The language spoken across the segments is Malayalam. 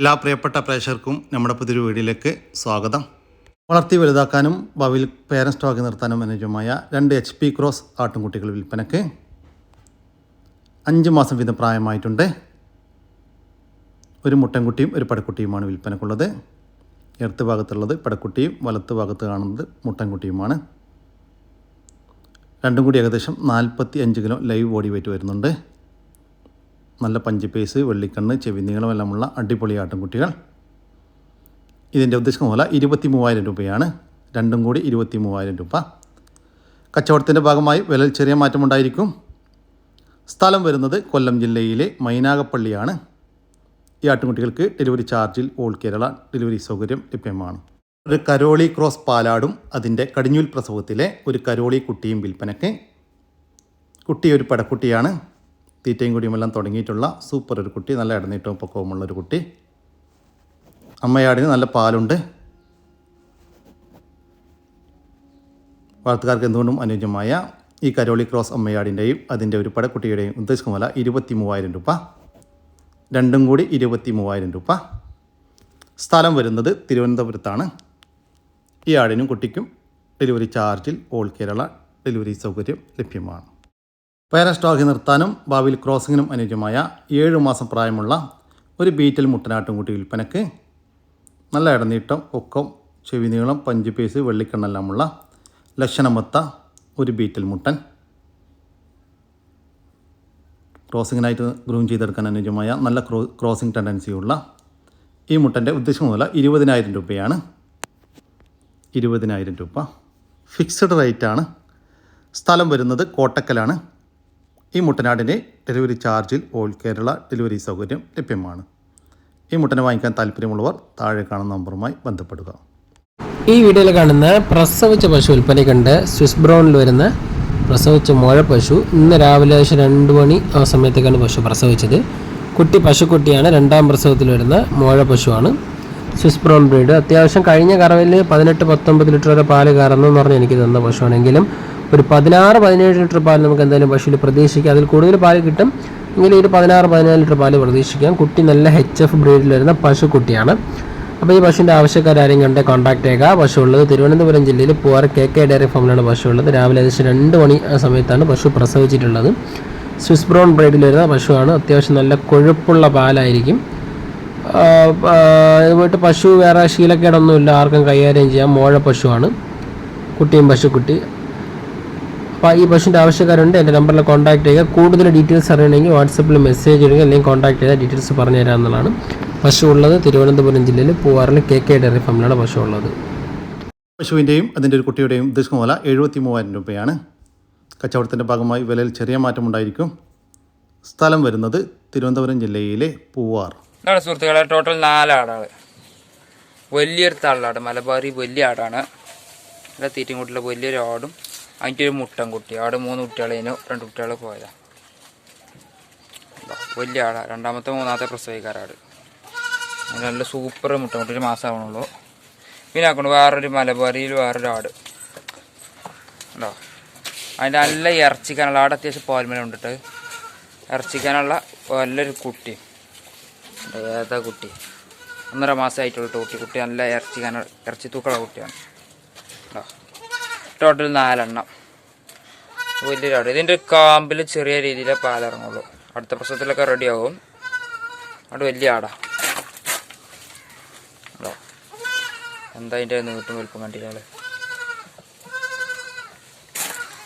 എല്ലാ പ്രിയപ്പെട്ട പ്രേക്ഷകർക്കും നമ്മുടെ പുതിയൊരു വീഡിയോയിലേക്ക് സ്വാഗതം. വളർത്തി വലുതാക്കാനും ഭാവിയിൽ പേരൻ സ്റ്റോക്ക് നിർത്താനും അനുയോജ്യമായ രണ്ട് എച്ച് പി ക്രോസ് ആട്ടുംകുട്ടികൾ വിൽപ്പനയ്ക്ക് അഞ്ച് മാസം വീതം പ്രായമായിട്ടുണ്ട്. ഒരു മുട്ടൻകുട്ടിയും ഒരു പടക്കുട്ടിയുമാണ് വിൽപ്പനക്കുള്ളത്. ഇടത്ത് ഭാഗത്തുള്ളത് പടക്കുട്ടിയും വലത്ത് ഭാഗത്ത് കാണുന്നത് മുട്ടൻകുട്ടിയുമാണ്. രണ്ടും കൂടി ഏകദേശം നാൽപ്പത്തി അഞ്ച് കിലോ ലൈവ് ബോഡി വെയിറ്റ് വരുന്നുണ്ട്. നല്ല പഞ്ചിപ്പേസ് പേസ് വെള്ളിക്കണ്ണ് ചെവി നീളമെല്ലാമുള്ള അടിപൊളി ആട്ടിൻകുട്ടികൾ. ഇതിന്റെ ഉദ്ദേശം പോലെ ഇരുപത്തി മൂവായിരം രൂപയാണ്. രണ്ടും കൂടി ഇരുപത്തി മൂവായിരം രൂപ. കച്ചവടത്തിന്റെ ഭാഗമായി വിലയിൽ ചെറിയ മാറ്റമുണ്ടായിരിക്കും സ്ഥലം വരുന്നത് കൊല്ലം ജില്ലയിലെ മൈനാഗപ്പള്ളിയാണ്. ഈ ആട്ടുകുട്ടികൾക്ക് ഡെലിവറി ചാർജിൽ ഓൾ കേരള ഡെലിവറി സൗകര്യം ലഭ്യമാണ്. ഒരു കരോളി ക്രോസ് പാലാടും അതിന്റെ കടിഞ്ഞൂൽ പ്രസവത്തിലെ ഒരു കരോളി കുട്ടിയും വിൽപ്പനയ്ക്ക്. കുട്ടി ഒരു പടക്കുട്ടിയാണ്. തീറ്റയും കുടിയുമെല്ലാം തുടങ്ങിയിട്ടുള്ള സൂപ്പർ ഒരു കുട്ടി നല്ല ഇടനീട്ടവും പൊക്കവുമുള്ള ഒരു കുട്ടി. അമ്മയാടിന് നല്ല പാലുണ്ട്. വളർത്തുകാർക്ക് എന്തുകൊണ്ടും അനുയോജ്യമായ ഈ കരോളി ക്രോസ് അമ്മയാടിന്റെയും അതിന്റെ ഒരു പടക്കുട്ടിയുടെയും ഉദ്ദേശിക്കുമല്ല ഇരുപത്തി മൂവായിരം രൂപ. രണ്ടും കൂടി ഇരുപത്തി മൂവായിരം രൂപ. സ്ഥലം വരുന്നത് തിരുവനന്തപുരത്താണ്. ഈ ആടിനും കുട്ടിക്കും ഡെലിവറി ചാർജിൽ ഓൾ കേരള ഡെലിവറി സൗകര്യം ലഭ്യമാണ്. പേര സ്റ്റോക്ക് നിർത്താനും ഭാവിയിൽ ക്രോസിങ്ങിനും അനുയോജ്യമായ ഏഴ് മാസം പ്രായമുള്ള ഒരു ബീറ്റൽ മുട്ടനാട്ടും കൂട്ടി വിൽപ്പനക്ക് നല്ല ഇടനീട്ടം ഒക്കം ചെവി നീളം പഞ്ച് പേസ് വെള്ളിക്കണ്ണെല്ലാമുള്ള ലക്ഷണമത്ത ഒരു ബീറ്റൽ മുട്ടൻ ക്രോസിങ്ങിനായിട്ട് ഗ്രൂം ചെയ്തെടുക്കാൻ അനുയോജ്യമായ നല്ല ക്രോ ക്രോസിംഗ് ടെൻഡൻസിയുള്ള ഈ മുട്ടന്റെ ഉദ്ദേശം മുതൽ ഇരുപതിനായിരം രൂപയാണ്. ഇരുപതിനായിരം രൂപ. ഫിക്സഡ് റേറ്റാണ്. സ്ഥലം വരുന്നത് കോട്ടക്കലാണ്. ഈ മുട്ടനാടിന്റെ ഡെലിവറി ചാർജിൽ ഓൾ കേരള ഡെലിവറി സൗകര്യം ലഭ്യമാണ്. ഈ മുട്ടനെ വാങ്ങിക്കാൻ താല്പര്യമുള്ളവർ താഴെ കാണുന്ന നമ്പറുമായി ബന്ധപ്പെടുക. ഈ വീഡിയോയിൽ കാണുന്ന പ്രസവിച്ച പശു വിൽപ്പനയ്ക്കുണ്ട് സ്വിസ് ബ്രൗണിൽ വരുന്ന പ്രസവിച്ച മുഴ പശു ഇന്ന് രാവിലെ ഏകദേശം രണ്ട് മണി ആ സമയത്തേക്കാണ് പശു പ്രസവിച്ചത്. കുട്ടി പശുക്കുട്ടിയാണ്. രണ്ടാം പ്രസവത്തിൽ വരുന്ന മുഴ പശുവാണ്. സ്വിസ് ബ്രൗൺ ബ്രീഡ് അത്യാവശ്യം കഴിഞ്ഞ കറവിൽ പതിനെട്ട് പത്തൊമ്പത് ലിറ്റർ വരെ പാൽ കറന്നെന്ന് പറഞ്ഞ് എനിക്ക് തന്ന പശുവാണെങ്കിലും ഒരു പതിനാറ് പതിനേഴ് ലിറ്റർ പാൽ നമുക്ക് എന്തായാലും പശുവിൽ പ്രതീക്ഷിക്കാം. അതിൽ കൂടുതൽ പാൽ കിട്ടും. എങ്കിലും ഒരു പതിനാറ് പതിനാല് ലിറ്റർ പാൽ പ്രതീക്ഷിക്കാം. കുട്ടി നല്ല എച്ച് എഫ് ബ്രീഡിൽ വരുന്ന പശുക്കുട്ടിയാണ് അപ്പോൾ ഈ പശുവിന്റെ ആവശ്യക്കാരും കണ്ട് കോൺടാക്ട് ചെയ്യുക. പശു ഉള്ളത് തിരുവനന്തപുരം ജില്ലയിൽ പൂവാർ കെ കെ ഡയറി ഫാമിലാണ് പശു ഉള്ളത്. രാവിലെ ഏകദേശം രണ്ട് മണി സമയത്താണ് പശു പ്രസവിച്ചിട്ടുള്ളത്. സ്വിസ് ബ്രൗൺ ബ്രീഡിൽ വരുന്ന പശുവാണ്. അത്യാവശ്യം നല്ല കൊഴുപ്പുള്ള പാലായിരിക്കും. ആ, ആ, ഇത് പോയിട്ട് പശു വേറെ ശീലക്കേടൊന്നുമില്ല. ആർക്കും കൈകാര്യം ചെയ്യാം. മോഴ പശുവാണ്. കുട്ടിയും പശുക്കുട്ടി. അപ്പോൾ ഈ പശുവിന്റെ ആവശ്യക്കാരുണ്ട് എന്റെ നമ്പറിൽ കോൺടാക്ട് ചെയ്യുക. കൂടുതൽ ഡീറ്റെയിൽസ് അറിയണമെങ്കിൽ വാട്സപ്പിൽ മെസ്സേജ് ഇടുക അല്ലെങ്കിൽ കോൺടാക്ട് ചെയ്താൽ ഡീറ്റെയിൽസ് പറഞ്ഞു തരാമെന്നുള്ളതാണ് പശു ഉള്ളത്. തിരുവനന്തപുരം ജില്ലയിൽ പൂവാറിൽ കെ കെ ഡയറി ഫാമിലാണ് പശു ഉള്ളത്. പശുവിന്റെയും അതിന്റെ ഒരു കുട്ടിയുടെയും ഉദ്ദേശം വില എഴുപത്തി മൂവായിരം രൂപയാണ്. കച്ചവടത്തിന്റെ ഭാഗമായി വിലയിൽ ചെറിയ മാറ്റമുണ്ടായിരിക്കും സ്ഥലം വരുന്നത് തിരുവനന്തപുരം ജില്ലയിലെ പൂവാർ. ഇതാണ് സുഹൃത്തുക്കളെ ടോട്ടൽ നാലാടാണ് വലിയൊരു തള്ളാട് മലബാറി വലിയ ആടാണ്. നല്ല തീറ്റയും കൂട്ടിലെ വലിയൊരു ആടും അതിന്റെ ഒരു മുട്ടൻ കുട്ടി. ആട് മൂന്ന് കുട്ടികളേനു രണ്ട് കുട്ടികൾ പോയതാ. ഇതാ, വലിയ ആടാ രണ്ടാമത്തെ മൂന്നാമത്തെ പ്രസവിക്കാരാട് നല്ല സൂപ്പർ മുട്ടൻ കുട്ടി. ഒരു മാസം ആവണുള്ളൂ പിന്നെ ആക്കണം വേറൊരു മലബാറിയിൽ വേറൊരു ആട്. ഉണ്ടോ അതിന്റെ നല്ല ഇറച്ചിക്കാനുള്ള ആട് അത്യാവശ്യം പോൽമല ഉണ്ടിട്ട് ഇറച്ചിക്കാനുള്ള നല്ലൊരു കുട്ടി. ഏതാ കുട്ടി? ഒന്നര മാസമായിട്ടുള്ള കുട്ടി. കുട്ടി നല്ല ഇറച്ചിക്കാനുള്ള കന ഇറച്ചി തൂക്കള കുട്ടിയാണ്. കേട്ടോ ടോട്ടൽ നാലെണ്ണം. വലിയ വലിയൊരാട് ഇതിന്റെ കാമ്പിൽ ചെറിയ രീതിയിലെ പാലിറങ്ങുള്ളൂ. അടുത്ത പ്രശ്നത്തിലൊക്കെ റെഡിയാവും. അവിടെ വലിയ ആടാ എന്താ അതിന്റെ നീട്ടും വലുപ്പം കണ്ടില്ലേ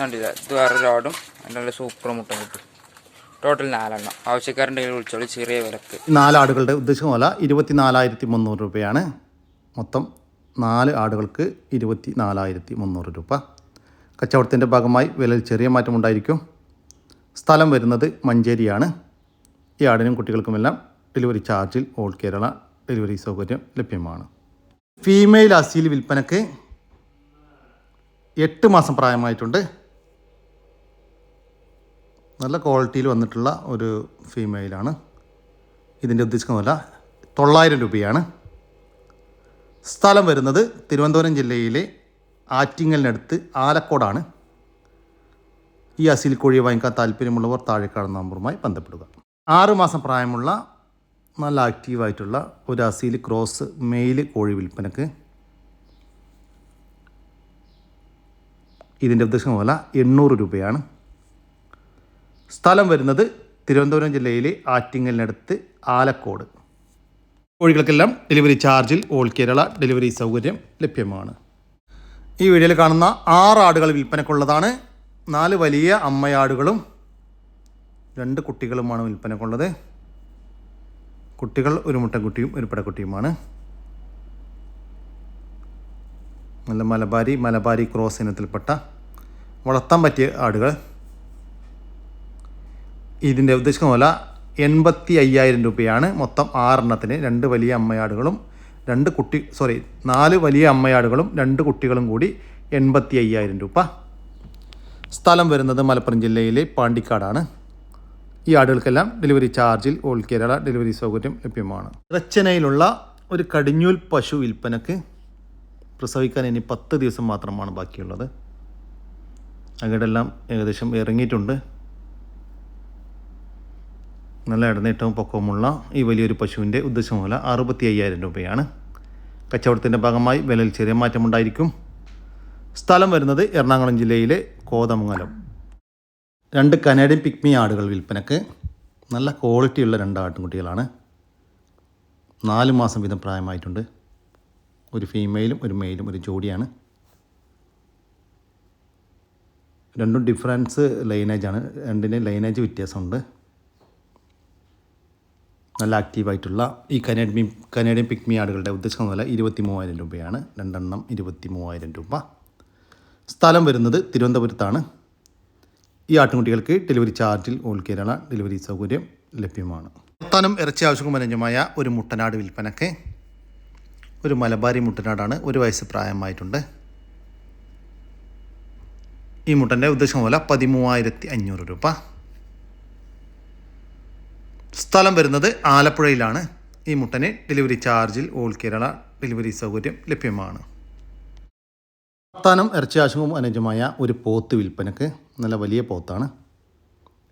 കണ്ടില്ല ഇത്. വേറൊരു ആടും അതിന്റെ നല്ല സൂപ്പർ മുട്ട കിട്ടും. ടോട്ടൽ നാലെണ്ണം. ആവശ്യക്കാരന്റെ കയ്യിൽ വിളിച്ചോളൂ. ചെറിയ വിലക്ക്. നാലാടുകളുടെ ഉദ്ദേശം പോലെ ഇരുപത്തി നാലായിരത്തി മുന്നൂറ് രൂപയാണ് മൊത്തം നാല് ആടുകൾക്ക് ഇരുപത്തി നാലായിരത്തി മുന്നൂറ് രൂപ. കച്ചവടത്തിന്റെ ഭാഗമായി വിലയിൽ ചെറിയ മാറ്റം ഉണ്ടായിരിക്കും. സ്ഥലം വരുന്നത് മഞ്ചേരിയാണ്. ഈ ആടിനും കുട്ടികൾക്കുമെല്ലാം ഡെലിവറി ചാർജിൽ ഓൾ കേരള ഡെലിവറി സൗകര്യം ലഭ്യമാണ്. ഫീമെയിൽ അസീൽ വിൽപ്പനക്ക് എട്ട് മാസം പ്രായമായിട്ടുണ്ട്. നല്ല ക്വാളിറ്റിയിൽ വന്നിട്ടുള്ള ഒരു ഫീമെയിലാണ്. ഇതിന്റെ ഉദ്ദേശിക്കുന്നതല്ല തൊള്ളായിരം രൂപയാണ്. സ്ഥലം വരുന്നത് തിരുവനന്തപുരം ജില്ലയിലെ ആറ്റിങ്ങലിനടുത്ത് ആലക്കോടാണ്. ഈ അസീൽ കോഴിയെ വാങ്ങിക്കാൻ താല്പര്യമുള്ളവർ താഴെ കാണുന്ന നമ്പറുമായി ബന്ധപ്പെടുക. ആറുമാസം പ്രായമുള്ള നല്ല ആക്റ്റീവായിട്ടുള്ള ഒരു അസീൽ ക്രോസ് മെയിൽ കോഴി വിൽപ്പനക്ക് ഇതിന്റെ ഉദ്ദേശം പോലെ എണ്ണൂറ് രൂപയാണ്. സ്ഥലം വരുന്നത് തിരുവനന്തപുരം ജില്ലയിലെ ആറ്റിങ്ങലിനടുത്ത് ആലക്കോട്. കോഴികൾക്കെല്ലാം ഡെലിവറി ചാർജിൽ ഓൾ കേരള ഡെലിവറി സൗകര്യം ലഭ്യമാണ്. ഈ വീഡിയോയിൽ കാണുന്ന ആറ് ആടുകൾ വിൽപ്പനക്കുള്ളതാണ്. നാല് വലിയ അമ്മയാടുകളും രണ്ട് കുട്ടികളുമാണ് വിൽപ്പനക്കുള്ളത്. കുട്ടികൾ ഒരു മുട്ടൻകുട്ടിയും ഒരു പടക്കുട്ടിയുമാണ് നല്ല മലബാരി മലബാരി ക്രോസ് ഇനത്തിൽപ്പെട്ട വളർത്താൻ പറ്റിയ ആടുകൾ. ഇതിന്റെ ഉദ്ദേശിക്കുന്ന പോലെ എൺപത്തി അയ്യായിരം രൂപയാണ് മൊത്തം ആറെണ്ണത്തിന് രണ്ട് വലിയ അമ്മയാടുകളും രണ്ട് കുട്ടി സോറി നാല് വലിയ അമ്മയാടുകളും രണ്ട് കുട്ടികളും കൂടി എൺപത്തി അയ്യായിരം രൂപ. സ്ഥലം വരുന്നത് മലപ്പുറം ജില്ലയിലെ പാണ്ടിക്കാടാണ്. ഈ ആടുകൾക്കെല്ലാം ഡെലിവറി ചാർജിൽ ഓൾ കേരള ഡെലിവറി സൗകര്യം ലഭ്യമാണ്. റച്ചനയിലുള്ള ഒരു കടിഞ്ഞൂൽ പശു വിൽപ്പനക്ക് പ്രസവിക്കാൻ ഇനി പത്ത് ദിവസം മാത്രമാണ് ബാക്കിയുള്ളത്. അങ്ങടെല്ലാം ഏകദേശം ഇറങ്ങിയിട്ടുണ്ട്. നല്ല ഇടനേറ്റവും പൊക്കവുമുള്ള ഈ വലിയൊരു പശുവിന്റെ ഉദ്ദേശമൂല അറുപത്തി അയ്യായിരം രൂപയാണ്. കച്ചവടത്തിന്റെ ഭാഗമായി വിലയിൽ ചെറിയ മാറ്റമുണ്ടായിരിക്കും. സ്ഥലം വരുന്നത് എറണാകുളം ജില്ലയിലെ കോതമംഗലം. രണ്ട് കനേഡിയൻ പിക്മി ആടുകൾ വിൽപ്പനക്ക് നല്ല ക്വാളിറ്റിയുള്ള രണ്ട് ആട്ടിൻകുട്ടികളാണ് നാല് മാസം വീതം പ്രായമായിട്ടുണ്ട്. ഒരു ഫീമെയിലും ഒരു മെയിലും ഒരു ജോഡിയാണ്. രണ്ടും ഡിഫറൻസ് ലൈനേജാണ്. രണ്ടിന് ലൈനേജ് വ്യത്യാസമുണ്ട്. നല്ല ആക്റ്റീവായിട്ടുള്ള ഈ കനേഡിയൻ കനേഡിയൻ പിക്മി ആടുകളുടെ ഉദ്ദേശം വില ഇരുപത്തി മൂവായിരം രൂപയാണ്. രണ്ടെണ്ണം ഇരുപത്തി മൂവായിരം രൂപ. സ്ഥലം വരുന്നത് തിരുവനന്തപുരത്താണ്. ഈ ആട്ടുകുട്ടികൾക്ക് ഡെലിവറി ചാർജിൽ ഓൾ കേരള ഡെലിവറി സൗകര്യം ലഭ്യമാണ്. വർത്താനം ഇറച്ചി ആവശ്യക്കുമനുജമായ ഒരു മുട്ടനാട് വിൽപ്പനക്ക് ഒരു മലബാരി മുട്ടനാടാണ് ഒരു വയസ്സ് പ്രായമായിട്ടുണ്ട്. ഈ മുട്ടന്റെ ഉദ്ദേശം പോലെ പതിമൂവായിരത്തി അഞ്ഞൂറ് രൂപ. സ്ഥലം വരുന്നത് ആലപ്പുഴയിലാണ്. ഈ മുട്ടന് ഡെലിവറി ചാർജിൽ ഓൾ കേരള ഡെലിവറി സൗകര്യം ലഭ്യമാണ്. പത്താനും ഇറച്ചി ആവശ്യവും അനുജമായ ഒരു പോത്ത് വിൽപ്പനക്ക് നല്ല വലിയ പോത്താണ്.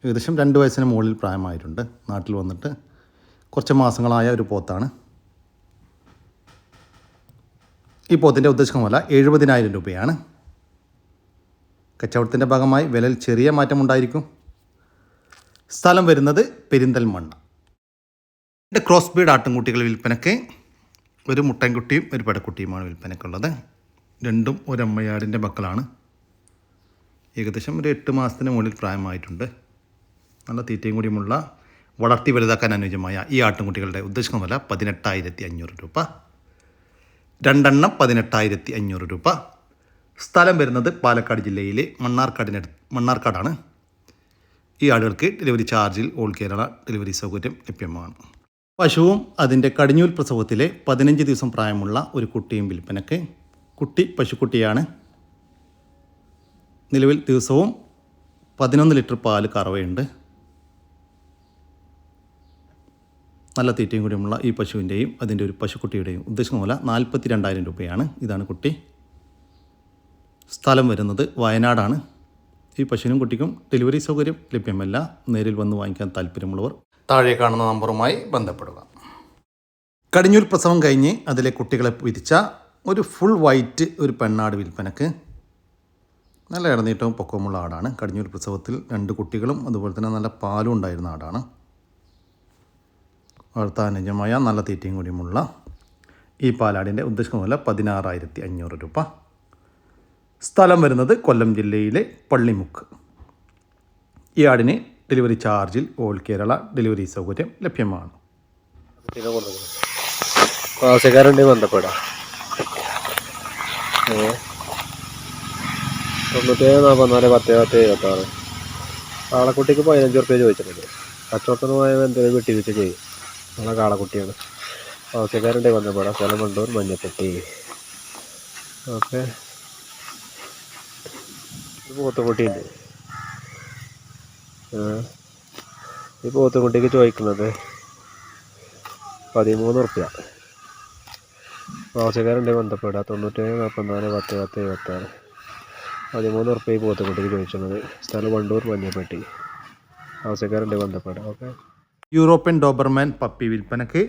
ഏകദേശം രണ്ട് വയസ്സിന് മുകളിൽ പ്രായമായിട്ടുണ്ട്. നാട്ടിൽ വന്നിട്ട് കുറച്ച് മാസങ്ങളായ ഒരു പോത്താണ്. ഈ പോത്തിന്റെ ഉദ്ദേശം വില എഴുപതിനായിരം രൂപയാണ്. കച്ചവടത്തിന്റെ ഭാഗമായി വിലയിൽ ചെറിയ മാറ്റമുണ്ടായിരിക്കും. സ്ഥലം വരുന്നത് പെരിന്തൽമണ്ണ. എന്റെ ക്രോസ് ബീഡ് ആട്ടിൻകുട്ടികൾ വിൽപ്പനയ്ക്ക് ഒരു മുട്ടൻകുട്ടിയും ഒരു പെടക്കുട്ടിയുമാണ് വിൽപ്പനയ്ക്കുള്ളത്. രണ്ടും ഒരമ്മയാടിന്റെ മക്കളാണ്. ഏകദേശം ഒരു എട്ട് മാസത്തിന് മുകളിൽ പ്രായമായിട്ടുണ്ട്. നല്ല തീറ്റയും കൂടിയുമുള്ള വളർത്തി വലുതാക്കാൻ അനുയോജ്യമായ ഈ ആട്ടിൻകുട്ടികളുടെ ഉദ്ദേശം വില പതിനെട്ടായിരത്തി അഞ്ഞൂറ് രൂപ. രണ്ടെണ്ണം പതിനെട്ടായിരത്തി അഞ്ഞൂറ് രൂപ. സ്ഥലം വരുന്നത് പാലക്കാട് ജില്ലയിലെ മണ്ണാർക്കാടിനടുത്ത് മണ്ണാർക്കാടാണ്. ഈ ആളുകൾക്ക് ഡെലിവറി ചാർജിൽ ഓൾ കേരള ഡെലിവറി സൗകര്യം ലഭ്യമാണ്. പശുവും അതിന്റെ കടിഞ്ഞൂൽ പ്രസവത്തിലെ പതിനഞ്ച് ദിവസം പ്രായമുള്ള ഒരു കുട്ടിയും വിൽപ്പനക്ക് കുട്ടി പശുക്കുട്ടിയാണ്. നിലവിൽ ദിവസവും പതിനൊന്ന് ലിറ്റർ പാൽ കറവയുണ്ട്. നല്ല തീറ്റയും കൂടിയുമുള്ള ഈ പശുവിന്റെയും അതിന്റെ ഒരു പശുക്കുട്ടിയുടെയും ഉദ്ദേശം പോലെ നാൽപ്പത്തി രണ്ടായിരം രൂപയാണ് ഇതാണ് കുട്ടി. സ്ഥലം വരുന്നത് വയനാടാണ്. ഈ പശുവിനും കുട്ടിക്കും ഡെലിവറി സൗകര്യം ലഭ്യമല്ല. നേരിൽ വന്ന് വാങ്ങിക്കാൻ താല്പര്യമുള്ളവർ താഴെ കാണുന്ന നമ്പറുമായി ബന്ധപ്പെടുക. കടിഞ്ഞൂൽ പ്രസവം കഴിഞ്ഞ് അതിലെ കുട്ടികളെ വിരിച്ച ഒരു ഫുൾ വൈറ്റ് ഒരു പെണ്ണാട് വിൽപ്പനക്ക് നല്ല ഇടനീട്ടവും പൊക്കവുമുള്ള ആടാണ്. കടിഞ്ഞൂൽ പ്രസവത്തിൽ രണ്ട് കുട്ടികളും അതുപോലെ തന്നെ നല്ല പാലും ഉണ്ടായിരുന്ന ആടാണ്. വളർത്താനുജമായ നല്ല തീറ്റയും കൂടിയുമുള്ള ഈ പാലാടിന്റെ ഉദ്ദേശം വില പതിനാറായിരത്തി അഞ്ഞൂറ് രൂപ. സ്ഥലം വരുന്നത് കൊല്ലം ജില്ലയിലെ പള്ളിമുക്ക്. ഈ ആടിന് ഡെലിവറി ചാർജിൽ ഓൾ കേരള ഡെലിവറി സൗകര്യം ലഭ്യമാണ്. തൊണ്ണൂറ്റേഴ് നാൽപ്പത്തിനാല് പത്ത് പത്ത് ഇരുപത്താറ് കാളക്കുട്ടിക്ക് പതിനഞ്ച് റുപ്യ ചോദിച്ചിട്ടുണ്ട്. കച്ചവടത്തിന് പോയ എന്തെങ്കിലും വെട്ടി വെച്ച് ചെയ്യും. നമ്മളെ കാളക്കുട്ടിയാണ്. ആവശ്യക്കാരുണ്ടെങ്കിൽ ബന്ധപ്പെടാം സ്ഥലം കണ്ടൂർ മഞ്ഞപ്പെട്ടി. ഓക്കെ. പോത്തുകുട്ടിയുണ്ട്. ഈ പോത്തുകുട്ടിക്ക് ചോദിക്കുന്നത് പതിമൂന്ന് റുപ്യ മാസക്കാരുണ്ട് ബന്ധപ്പെടുക തൊണ്ണൂറ്റേഴ് നാൽപ്പത്തിനാല് പത്ത് പത്ത് എഴുപത്താറ് പതിമൂന്ന് റുപ്യ ഈ പോത്തുകുട്ടിക്ക് ചോദിച്ചത്. സ്ഥലം വണ്ടൂർ മഞ്ഞപ്പെട്ടി. മാസക്കാരുണ്ട് ബന്ധപ്പെടുക ഓക്കെ. യൂറോപ്യൻ ഡോബർമാൻ പപ്പി വിൽപ്പനക്ക്.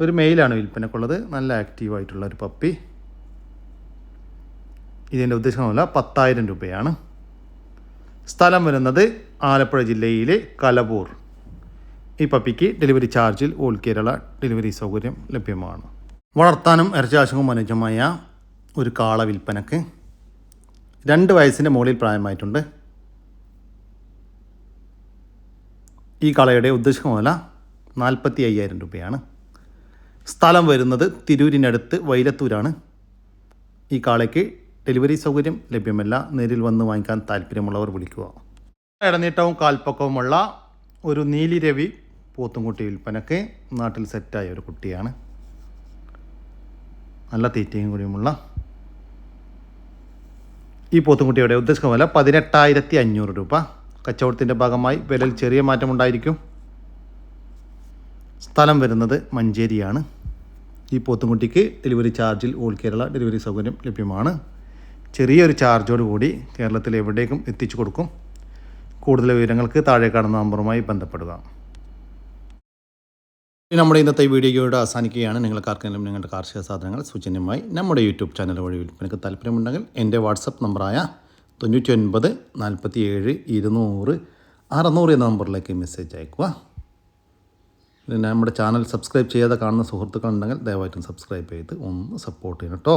ഒരു മെയിലാണ് വിൽപ്പനക്കുള്ളത്. നല്ല ആക്റ്റീവായിട്ടുള്ള ഒരു പപ്പി. ഇതിന്റെ ഉദ്ദേശമല്ല പത്തായിരം രൂപയാണ്. സ്ഥലം വരുന്നത് ആലപ്പുഴ ജില്ലയിലെ കലബൂർ ഈ പപ്പിക്ക് ഡെലിവറി ചാർജിൽ ഓൾ കേരള ഡെലിവറി സൗകര്യം ലഭ്യമാണ്. വളർത്താനും ഇറച്ചാശവും അനുജമായ ഒരു കാള വിൽപ്പനക്ക് രണ്ട് വയസ്സിന്റെ മുകളിൽ പ്രായമായിട്ടുണ്ട്. ഈ കാളയുടെ ഉദ്ദേശമല്ല നാൽപ്പത്തി അയ്യായിരം രൂപയാണ്. സ്ഥലം വരുന്നത് തിരൂരിനടുത്ത് വൈലത്തൂരാണ്. ഈ കാളയ്ക്ക് ഡെലിവറി സൗകര്യം ലഭ്യമല്ല. നേരിൽ വന്ന് വാങ്ങിക്കാൻ താല്പര്യമുള്ളവർ വിളിക്കുക. ഇടനീട്ടവും കാൽപ്പക്കവുമുള്ള ഒരു നീലിരവി പോത്തുംകുട്ടി വിൽപ്പനക്ക് നാട്ടിൽ സെറ്റായ ഒരു കുട്ടിയാണ്. നല്ല തീറ്റയും കൂടിയുമുള്ള ഈ പോത്തുംകുട്ടിയുടെ ഉദ്ദേശിക്കുന്ന വില പതിനെട്ടായിരത്തി അഞ്ഞൂറ് രൂപ. കച്ചവടത്തിന്റെ ഭാഗമായി വിലയിൽ ചെറിയ മാറ്റമുണ്ടായിരിക്കും സ്ഥലം വരുന്നത് മഞ്ചേരിയാണ്. ഈ പോത്തുംകുട്ടിക്ക് ഡെലിവറി ചാർജിൽ ഓൾ കേരള ഡെലിവറി സൗകര്യം ലഭ്യമാണ്. ചെറിയൊരു ചാർജോട് കൂടി കേരളത്തിൽ എവിടേക്കും എത്തിച്ചു കൊടുക്കും. കൂടുതൽ വിവരങ്ങൾക്ക് താഴെ കാണുന്ന നമ്പറുമായി ബന്ധപ്പെടുക. നമ്മുടെ ഇന്നത്തെ വീഡിയോയോട് അവസാനിക്കുകയാണ്. നിങ്ങൾക്ക് ആർക്കെങ്കിലും നിങ്ങളുടെ കാർഷിക സാധനങ്ങൾ സൗജന്യമായി നമ്മുടെ യൂട്യൂബ് ചാനൽ വഴി വിൽപ്പനയ്ക്ക് താല്പര്യമുണ്ടെങ്കിൽ എന്റെ വാട്സപ്പ് നമ്പറായ തൊണ്ണൂറ്റി ഒൻപത് നാൽപ്പത്തി ഏഴ് ഇരുന്നൂറ് അറുന്നൂറ് എന്ന നമ്പറിലേക്ക് മെസ്സേജ് അയക്കുക. പിന്നെ നമ്മുടെ ചാനൽ സബ്സ്ക്രൈബ് ചെയ്യാതെ കാണുന്ന സുഹൃത്തുക്കളുണ്ടെങ്കിൽ ദയവായിട്ടും സബ്സ്ക്രൈബ് ചെയ്ത് ഒന്ന് സപ്പോർട്ട് ചെയ്യണം കേട്ടോ.